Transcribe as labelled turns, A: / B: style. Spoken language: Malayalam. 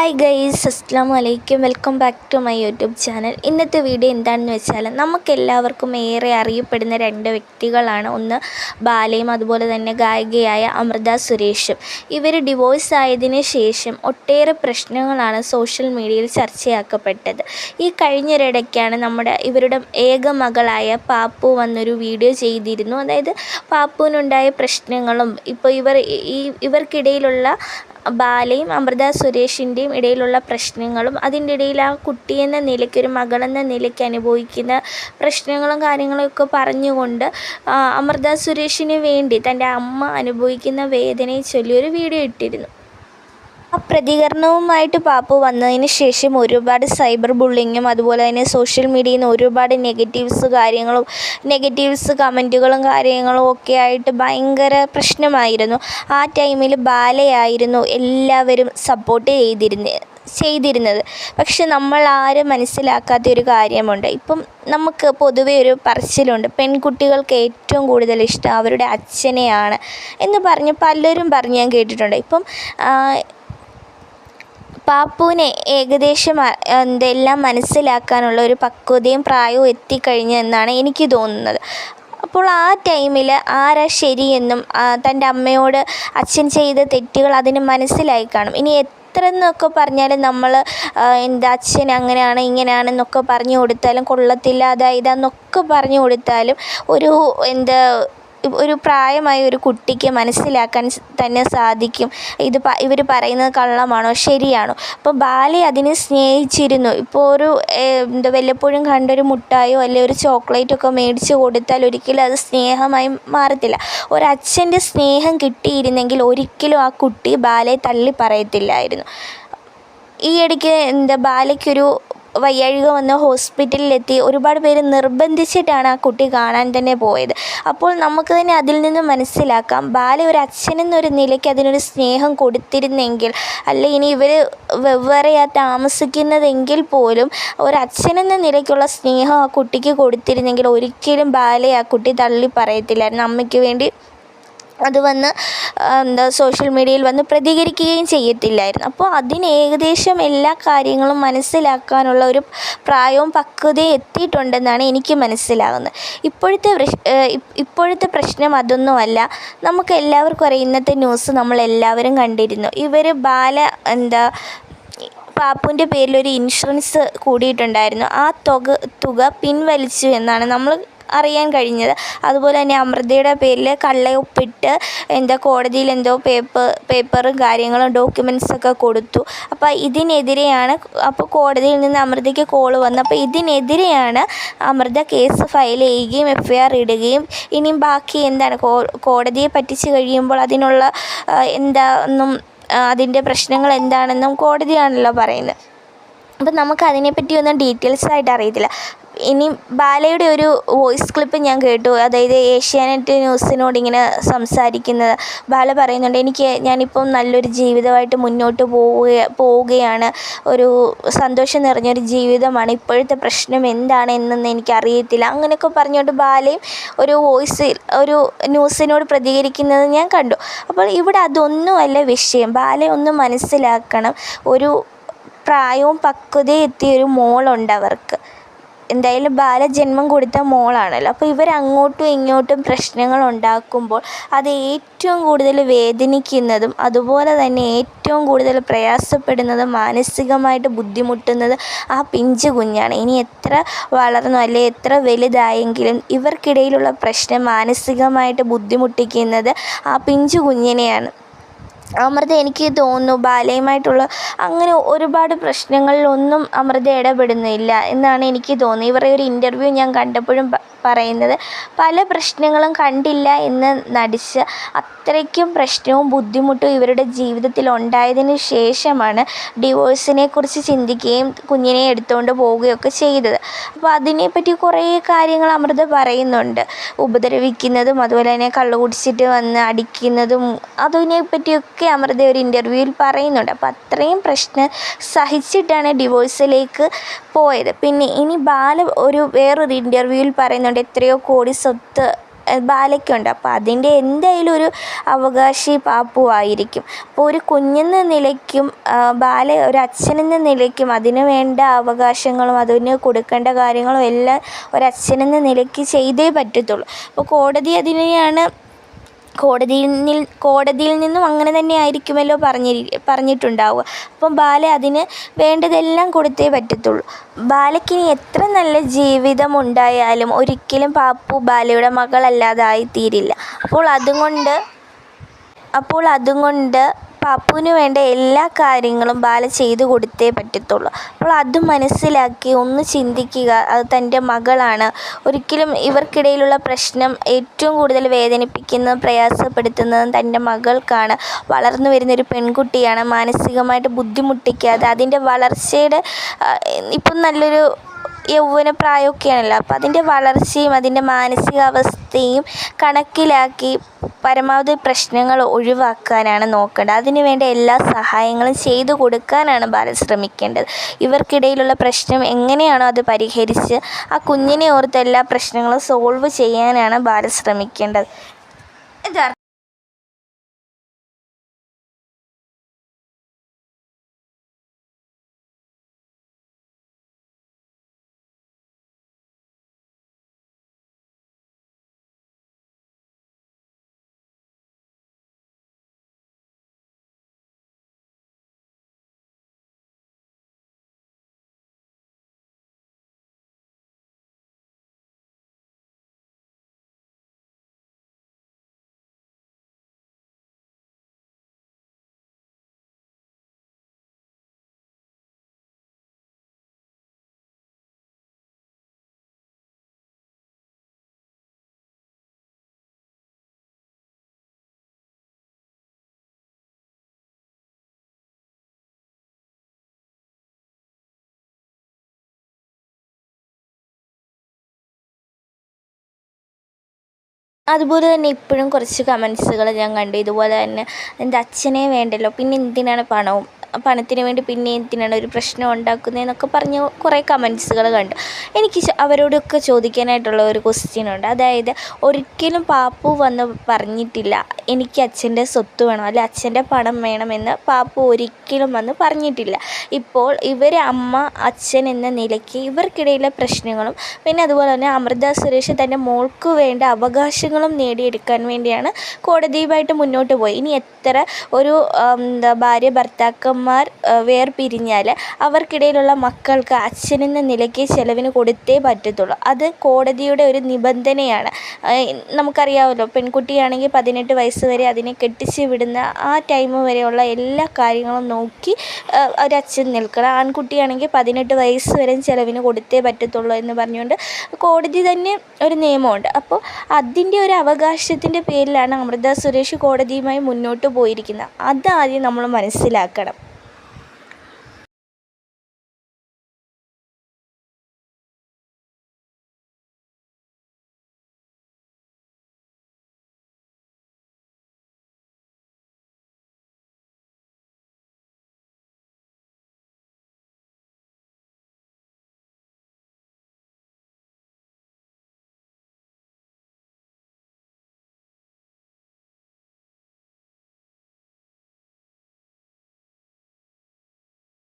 A: ഹായ് ഗൈസ് അസ്സാം വലൈക്കും welcome back to my YouTube channel ഇന്നത്തെ വീഡിയോ എന്താണെന്ന് വെച്ചാൽ നമുക്കെല്ലാവർക്കും ഏറെ അറിയപ്പെടുന്ന രണ്ട് വ്യക്തികളാണ്. ഒന്ന് ബാലയും അതുപോലെ തന്നെ ഗായികയായ അമൃത സുരേഷും. ഇവർ ഡിവോഴ്സ് ആയതിനു ശേഷം ഒട്ടേറെ പ്രശ്നങ്ങളാണ് സോഷ്യൽ മീഡിയയിൽ ചർച്ചയാക്കപ്പെട്ടത്. ഈ കഴിഞ്ഞൊരിടയ്ക്കാണ് നമ്മുടെ ഇവരുടെ ഏക മകളായ പാപ്പു വന്നൊരു വീഡിയോ ചെയ്തിരുന്നു. അതായത് പാപ്പുവിനുണ്ടായ പ്രശ്നങ്ങളും ഇപ്പോൾ ഇവർ ഈ ഇവർക്കിടയിലുള്ള ബാലയും അമൃത സുരേഷിന്റെയും ഇടയിലുള്ള പ്രശ്നങ്ങളും അതിന്റെ ഇടയിൽ ആ കുട്ടി എന്ന നിലയ്ക്ക് ഒരു മകളെന്ന നിലയ്ക്ക് അനുഭവിക്കുന്ന പ്രശ്നങ്ങളും കാര്യങ്ങളൊക്കെ പറഞ്ഞുകൊണ്ട് അമൃത സുരേഷിന് വേണ്ടി തന്റെ അമ്മ അനുഭവിക്കുന്ന വേദനയെ ചൊല്ലി ഒരു വീഡിയോ ഇട്ടിരുന്നു. ആ പ്രതികരണവുമായിട്ട് പാപ്പു വന്നതിന് ശേഷം ഒരുപാട് സൈബർ ബുള്ളിങ്ങും അതുപോലെ തന്നെ സോഷ്യൽ മീഡിയയിൽ നിന്ന് ഒരുപാട് നെഗറ്റീവ്സ് കാര്യങ്ങളും നെഗറ്റീവ്സ് കമന്റുകളും കാര്യങ്ങളും ഒക്കെ ആയിട്ട് ഭയങ്കര പ്രശ്നമായിരുന്നു. ആ ടൈമിൽ ബാലയായിരുന്നു എല്ലാവരും സപ്പോർട്ട് ചെയ്തിരുന്നത് ചെയ്തിരുന്നത്. പക്ഷെ നമ്മൾ ആരും മനസ്സിലാക്കാത്ത ഒരു കാര്യമുണ്ട്. ഇപ്പം നമുക്ക് പൊതുവേ ഒരു പറച്ചിലുണ്ട്. പെൺകുട്ടികൾക്ക് ഏറ്റവും കൂടുതൽ ഇഷ്ടം അവരുടെ അച്ഛനെയാണ് എന്ന് പറഞ്ഞ് പലരും പറഞ്ഞ് ഞാൻ കേട്ടിട്ടുണ്ട്. ഇപ്പം പാപ്പുവിനെ ഏകദേശം എന്തെല്ലാം മനസ്സിലാക്കാനുള്ള ഒരു പക്വതയും പ്രായവും എത്തിക്കഴിഞ്ഞു എന്നാണ് എനിക്ക് തോന്നുന്നത്. അപ്പോൾ ആ ടൈമിൽ ആരാ ശരിയെന്നും തന്റെ അമ്മയോട് അച്ഛൻ ചെയ്ത തെറ്റുകൾ അതിന് മനസ്സിലായി കാണും. ഇനി എത്ര എന്നൊക്കെ പറഞ്ഞാലും നമ്മൾ എന്താ അച്ഛൻ അങ്ങനെയാണ് ഇങ്ങനെയാണെന്നൊക്കെ പറഞ്ഞു കൊടുത്താലും കൊള്ളത്തില്ല അതായത് എന്നൊക്കെ പറഞ്ഞു കൊടുത്താലും ഒരു എന്താ ഒരു പ്രായമായ ഒരു കുട്ടിക്ക് മനസ്സിലാക്കാൻ തന്നെ സാധിക്കും. ഇത് ഇവർ പറയുന്നത് കള്ളമാണോ ശരിയാണോ? അപ്പോൾ ബാലി അതിനെ സ്നേഹിച്ചിരുന്നു. ഇപ്പോൾ ഒരു എന്താ വല്ലപ്പോഴും കണ്ടൊരു മുട്ടായോ അല്ലെങ്കിൽ ഒരു ചോക്ലേറ്റോ ഒക്കെ മേടിച്ച് കൊടുത്താൽ ഒരിക്കലും അത് സ്നേഹമായി മാറത്തില്ല. ഒരച്ഛന്റെ സ്നേഹം കിട്ടിയിരുന്നെങ്കിൽ ഒരിക്കലും ആ കുട്ടി ബാലയെ തള്ളി പറയത്തില്ലായിരുന്നു. ഈ ഇടയ്ക്ക് എന്താ ബാലയ്ക്കൊരു വയ്യാഴിക വന്ന് ഹോസ്പിറ്റലിലെത്തി ഒരുപാട് പേര് നിർബന്ധിച്ചിട്ടാണ് ആ കുട്ടി കാണാൻ തന്നെ പോയത്. അപ്പോൾ നമുക്ക് തന്നെ അതിൽ നിന്ന് മനസ്സിലാക്കാം ബാല ഒരു അച്ഛനെന്നൊരു നിലയ്ക്ക് അതിനൊരു സ്നേഹം കൊടുത്തിരുന്നെങ്കിൽ അല്ലെ ഇനി ഇവർ വെവ്വേറെയാ താമസിക്കുന്നതെങ്കിൽ പോലും ഒരച്ഛനെന്ന നിലയ്ക്കുള്ള സ്നേഹം ആ കുട്ടിക്ക് കൊടുത്തിരുന്നെങ്കിൽ ഒരിക്കലും ബാലയെ ആ കുട്ടി തള്ളി പറയത്തില്ലായിരുന്നു. അമ്മയ്ക്ക് വേണ്ടി അത് വന്ന് എന്താ സോഷ്യൽ മീഡിയയിൽ വന്ന് പ്രതികരിക്കുകയും ചെയ്യത്തില്ലായിരുന്നു. അപ്പോൾ അതിന് ഏകദേശം എല്ലാ കാര്യങ്ങളും മനസ്സിലാക്കാനുള്ള ഒരു പ്രായവും പക്വതയും എത്തിയിട്ടുണ്ടെന്നാണ് എനിക്ക് മനസ്സിലാകുന്നത് ഇപ്പോഴത്തെ ഇപ്പോഴത്തെ പ്രശ്നം അതൊന്നുമല്ല. നമുക്ക് എല്ലാവർക്കും അറിയാം ഇന്നത്തെ ന്യൂസ് നമ്മൾ എല്ലാവരും കണ്ടിരുന്നു. ഇവർ ബാല എന്താ പാപ്പുവിന്റെ പേരിൽ ഒരു ഇൻഷുറൻസ് കൂടിയിട്ടുണ്ടായിരുന്നു. ആ തുക തുക പിൻവലിച്ചു എന്നാണ് നമ്മൾ അറിയാൻ കഴിഞ്ഞത്. അതുപോലെ തന്നെ അമൃതയുടെ പേരിൽ കള്ളയൊപ്പിട്ട് എന്താ കോടതിയിൽ എന്തോ പേപ്പർ പേപ്പറും കാര്യങ്ങളും ഡോക്യുമെന്റ്സൊക്കെ കൊടുത്തു. അപ്പോൾ ഇതിനെതിരെയാണ് അപ്പോൾ കോടതിയിൽ നിന്ന് അമൃതയ്ക്ക് കോൾ വന്നു. അപ്പോൾ ഇതിനെതിരെയാണ് അമൃത കേസ് ഫയൽ ചെയ്യുകയും എഫ് ഐ ആർ ഇടുകയും. ഇനിയും ബാക്കി എന്താണ്? കോടതിയെ പറ്റിച്ച് കഴിയുമ്പോൾ അതിനുള്ള എന്താ ഒന്നും അതിന്റെ പ്രശ്നങ്ങൾ എന്താണെന്നും കോടതിയാണല്ലോ പറയുന്നത്. അപ്പം നമുക്ക് അതിനെപ്പറ്റി ഒന്നും ഡീറ്റെയിൽസ് ആയിട്ട് അറിയത്തില്ല. ഇനി ബാലയുടെ ഒരു വോയിസ് ക്ലിപ്പ് ഞാൻ കേട്ടു. അതായത് ഏഷ്യാനെറ്റ് ന്യൂസിനോട് ഇങ്ങനെ സംസാരിക്കുന്നത് ബാല പറയുന്നുണ്ട് എനിക്ക് ഞാനിപ്പം നല്ലൊരു ജീവിതമായിട്ട് മുന്നോട്ട് പോവുക പോവുകയാണ്. ഒരു സന്തോഷം നിറഞ്ഞൊരു ജീവിതമാണ്. ഇപ്പോഴത്തെ പ്രശ്നം എന്താണ് എന്നൊന്നും എനിക്കറിയത്തില്ല. അങ്ങനെയൊക്കെ പറഞ്ഞുകൊണ്ട് ബാലയും ഒരു വോയിസ് ഒരു ന്യൂസിനോട് പ്രതികരിക്കുന്നത് ഞാൻ കണ്ടു. അപ്പോൾ ഇവിടെ അതൊന്നുമല്ല വിഷയം. ബാലയെ ഒന്ന് മനസ്സിലാക്കണം. ഒരു പ്രായവും പക്വതയും എത്തിയൊരു മോളുണ്ട് അവർക്ക്. എന്തായാലും ബാലജന്മം കൊടുത്ത മോളാണല്ലോ. അപ്പോൾ ഇവരങ്ങോട്ടും ഇങ്ങോട്ടും പ്രശ്നങ്ങൾ ഉണ്ടാക്കുമ്പോൾ അത് ഏറ്റവും കൂടുതൽ വേദനിക്കുന്നതും അതുപോലെ തന്നെ ഏറ്റവും കൂടുതൽ പ്രയാസപ്പെടുന്നതും മാനസികമായിട്ട് ബുദ്ധിമുട്ടുന്നത് ആ പിഞ്ചു കുഞ്ഞാണ്. ഇനി എത്ര വളർന്നോ അല്ലെ എത്ര വലുതായെങ്കിലും ഇവർക്കിടയിലുള്ള പ്രശ്നം മാനസികമായിട്ട് ബുദ്ധിമുട്ടിക്കുന്നത് ആ പിഞ്ചു കുഞ്ഞിനെയാണ്. അമൃത എനിക്ക് തോന്നുന്നു ബാലയുമായിട്ടുള്ള അങ്ങനെ ഒരുപാട് പ്രശ്നങ്ങളിലൊന്നും അമൃത ഇടപെടുന്നില്ല എന്നാണ് എനിക്ക് തോന്നുന്നത്. ഇവരുടെ ഒരു ഇന്റർവ്യൂ ഞാൻ കണ്ടപ്പോഴും പറയുന്നത്. പല പ്രശ്നങ്ങളും കണ്ടില്ല എന്ന് നടിച്ച് അത്രയ്ക്കും പ്രശ്നവും ബുദ്ധിമുട്ടും ഇവരുടെ ജീവിതത്തിൽ ഉണ്ടായതിന് ശേഷമാണ് ഡിവോഴ്സിനെ കുറിച്ച് ചിന്തിക്കുകയും കുഞ്ഞിനെ എടുത്തുകൊണ്ട് പോവുകയൊക്കെ ചെയ്തത്. അപ്പോൾ അതിനെപ്പറ്റി കുറേ കാര്യങ്ങൾ അമൃത പറയുന്നുണ്ട്. ഉപദ്രവിക്കുന്നതും അതുപോലെ തന്നെ കള്ളു കുടിച്ചിട്ട് വന്ന് അടിക്കുന്നതും അതിനെപ്പറ്റിയൊക്കെ അമൃത ഒരു ഇന്റർവ്യൂവിൽ പറയുന്നുണ്ട്. അപ്പോൾ അത്രയും പ്രശ്നം സഹിച്ചിട്ടാണ് ഡിവോഴ്സിലേക്ക് പോയത്. പിന്നെ ഇനി ബാല ഒരു വേറൊരു ഇന്റർവ്യൂവിൽ പറയുന്നുണ്ട് എത്രയോ കോടി സ്വത്ത് ബാലയ്ക്കുണ്ട്. അപ്പോൾ അതിന്റെ എന്തായാലും ഒരു അവകാശി പാപ്പു ആയിരിക്കും. അപ്പോൾ ഒരു കുഞ്ഞെന്ന നിലയ്ക്കും ബാല ഒരു അച്ഛനെന്ന നിലയ്ക്കും അതിന് വേണ്ട അവകാശങ്ങളും അതിന് കൊടുക്കേണ്ട കാര്യങ്ങളും എല്ലാം ഒരച്ഛനെന്ന നിലയ്ക്ക് ചെയ്തേ പറ്റത്തുള്ളൂ. അപ്പോൾ കോടതി അതിനെയാണ് കോടതിയിൽ നിൽ കോടതിയിൽ നിന്നും അങ്ങനെ തന്നെ ആയിരിക്കുമല്ലോ പറഞ്ഞി പറഞ്ഞിട്ടുണ്ടാവുക. അപ്പം ബാല അതിന് വേണ്ടതെല്ലാം കൊടുത്തേ പറ്റത്തുള്ളൂ. ബാലയ്ക്കിനി എത്ര നല്ല ജീവിതം ഉണ്ടായാലും ഒരിക്കലും പാപ്പു ബാലയുടെ മകളല്ലാതായി തീരില്ല അപ്പോൾ അതുകൊണ്ട് അപ്പോൾ അതുകൊണ്ട് പാപ്പുവിന് വേണ്ട എല്ലാ കാര്യങ്ങളും ബാല ചെയ്തു കൊടുത്തേ പറ്റത്തുള്ളൂ. അപ്പോൾ അത് മനസ്സിലാക്കി ഒന്ന് ചിന്തിക്കുക. അത് തന്റെ മകളാണ്. ഒരിക്കലും ഇവർക്കിടയിലുള്ള പ്രശ്നം ഏറ്റവും കൂടുതൽ വേദനിപ്പിക്കുന്നതും പ്രയാസപ്പെടുത്തുന്നതും തന്റെ മകൾക്കാണ്. വളർന്നു വരുന്നൊരു പെൺകുട്ടിയാണ്. മാനസികമായിട്ട് ബുദ്ധിമുട്ടിക്കാതെ അതിന്റെ വളർച്ചയുടെ ഇപ്പം നല്ലൊരു യൗവന പ്രായമൊക്കെയാണല്ലോ. അപ്പോൾ അതിന്റെ വളർച്ചയും അതിന്റെ മാനസികാവസ്ഥയും കണക്കിലാക്കി പരമാവധി പ്രശ്നങ്ങൾ ഒഴിവാക്കാനാണ് നോക്കേണ്ടത്. അതിനുവേണ്ട എല്ലാ സഹായങ്ങളും ചെയ്തു കൊടുക്കാനാണ് ബാലൻ ശ്രമിക്കേണ്ടത്. ഇവർക്കിടയിലുള്ള പ്രശ്നം എങ്ങനെയാണോ അത് പരിഹരിച്ച് ആ കുഞ്ഞിനെ ഓർത്ത് എല്ലാ പ്രശ്നങ്ങളും സോൾവ് ചെയ്യാനാണ് ബാലൻ ശ്രമിക്കേണ്ടത്. അതുപോലെ തന്നെ ഇപ്പോഴും കുറച്ച് കമൻസുകൾ ഞാൻ കണ്ടു. ഇതുപോലെ തന്നെ എന്റെ അച്ഛനെ വേണ്ടല്ലോ പിന്നെ എന്തിനാണ് പണവും? പണത്തിന് വേണ്ടി പിന്നെ എന്തിനാണ് ഒരു പ്രശ്നം ഉണ്ടാക്കുന്നതെന്നൊക്കെ പറഞ്ഞ് കുറേ കമൻസുകൾ കണ്ടു. എനിക്ക് അവരോടൊക്കെ ചോദിക്കാനായിട്ടുള്ള ഒരു ക്വസ്റ്റ്യൻ ഉണ്ട്. അതായത് ഒരിക്കലും പാപ്പു വന്ന് പറഞ്ഞിട്ടില്ല. എനിക്ക് അച്ഛന്റെ സ്വത്ത് വേണം അല്ലെ അച്ഛന്റെ പണം വേണമെന്ന് പാപ്പ ഒരിക്കലും വന്ന് പറഞ്ഞിട്ടില്ല. ഇപ്പോൾ ഇവർ അമ്മ അച്ഛൻ എന്ന നിലയ്ക്ക് ഇവർക്കിടയിലെ പ്രശ്നങ്ങളും പിന്നെ അതുപോലെ തന്നെ അമൃത സുരേഷ് തന്റെ മോൾക്ക് വേണ്ട അവകാശങ്ങളും നേടിയെടുക്കാൻ വേണ്ടിയാണ് കോടതിയുമായിട്ട് മുന്നോട്ട് പോയി. ഇനി എത്ര ഒരു എന്താ ഭാര്യ ഭർത്താക്കന്മാർ വേർപിരിഞ്ഞാൽ അവർക്കിടയിലുള്ള മക്കൾക്ക് അച്ഛനെന്ന നിലയ്ക്ക് ചിലവിന് കൊടുത്തേ പറ്റത്തുള്ളൂ. അത് കോടതിയുടെ ഒരു നിബന്ധനയാണ്. നമുക്കറിയാമല്ലോ പെൺകുട്ടിയാണെങ്കിൽ പതിനെട്ട് വയസ്സ് വരെ അതിനെ കെട്ടിച്ച് വിടുന്ന ആ ടൈം വരെയുള്ള എല്ലാ കാര്യങ്ങളും നോക്കി ഒരച്ഛൻ നിൽക്കണം. ആൺകുട്ടിയാണെങ്കിൽ പതിനെട്ട് വയസ്സ് വരെ ചിലവിന് കൊടുത്തേ പറ്റത്തുള്ളൂ എന്ന് പറഞ്ഞുകൊണ്ട് കോടതി തന്നെ ഒരു നിയമമുണ്ട്. അപ്പോൾ അതിന്റെ ഒരു അവകാശത്തിന്റെ പേരിലാണ് അമൃത സുരേഷ് കോടതിയുമായി മുന്നോട്ട് പോയിരിക്കുന്നത്. അതാദ്യം നമ്മൾ മനസ്സിലാക്കണം.